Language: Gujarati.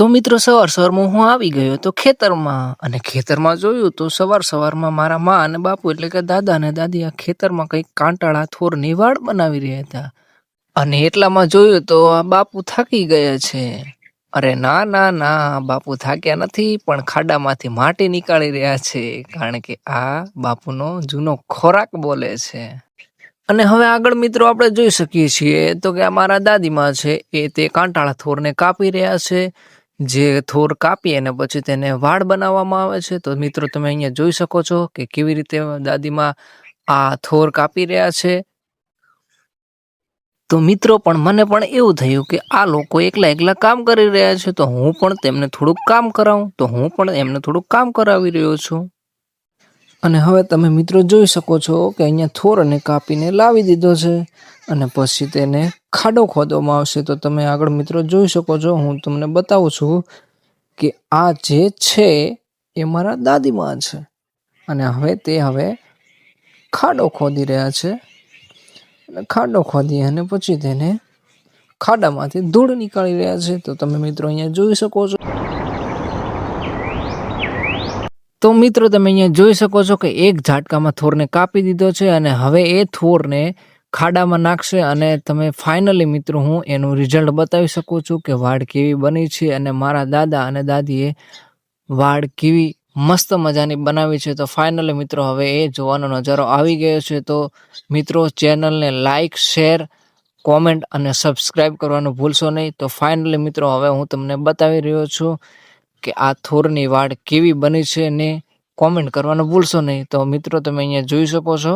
તો મિત્રો સવાર સવારમાં હું આવી ગયો તો ખેતરમાં અને ખેતરમાં જોયું તો સવાર સવારમાં મારા મા અને બાપુ એટલે કે દાદા અને દાદી આ ખેતરમાં કંઈક કાંટાળા, થોરની વાડ બનાવી રહ્યા હતા. અને એટલામાં જોયું તો આ બાપુ થાકી ગયા છે. અરે ના ના ના બાપુ થાક્યા નથી, પણ ખાડામાંથી માટી નીકાળી રહ્યા છે, કારણ કે આ બાપુનો જૂનો ખોરાક બોલે છે. અને હવે આગળ મિત્રો આપણે જોઈ શકીએ છીએ તો કે આ મારા દાદીમાં છે, એ તે કાંટાળા, થોરને કાપી રહ્યા છે. જે થોર કાપી અને પછી તેને વાળ બનાવવામાં આવે છે. તો મિત્રો, તમે અહીંયા જોઈ શકો છો કે કેવી રીતે દાદીમાં આ થોર કાપી રહ્યા છે. તો મિત્રો, પણ મને પણ એવું થયું કે આ લોકો એકલા એકલા કામ કરી રહ્યા છે. તો હું પણ તેમને થોડુંક કામ કરાવું. તો હું પણ એમને થોડુંક કામ કરાવી રહ્યો છું. અને હવે તમે મિત્રો જોઈ શકો છો કે અહીંયા થોરને કાપીને લાવી દીધો છે અને પછી તેને ખાડો ખોદવામાં આવશે. તો તમે આગળ મિત્રો જોઈ શકો છો, હું તમને બતાવું છું કે આ જે છે એ મારા દાદીમાં છે. અને હવે તે હવે ખાડો ખોદી રહ્યા છે. અને ખાડો ખોદી અને પછી તેને ખાડામાંથી ધૂળ નીકાળી રહ્યા છે. તો તમે મિત્રો અહીંયા જોઈ શકો છો. તો મિત્રો તમે અહીંયા જોઈ શકો છો કે એક ઝાટકામાં થોરને કાપી દીધો છે અને હવે એ થોરને ખાડામાં નાખશે અને તમે ફાઇનલી મિત્રો હું એનું રિઝલ્ટ બતાવી શકું છું કે વાડ કેવી બની છે અને મારા દાદા અને દાદીએ વાડ કેવી મસ્ત મજાની બનાવી છે. તો ફાઇનલી મિત્રો હવે એ જોવાનો નજારો આવી ગયો છે. તો મિત્રો ચેનલને લાઇક શેર કોમેન્ટ અને સબસ્ક્રાઈબ કરવાનું ભૂલશો નહીં. તો ફાઇનલી મિત્રો હવે હું તમને બતાવી રહ્યો છું કે આ થોરની વાડ કેવી બની છે ને કોમેન્ટ કરવાનું ભૂલશો નહીં. તો મિત્રો, તમે અહીંયા જોઈ શકો છો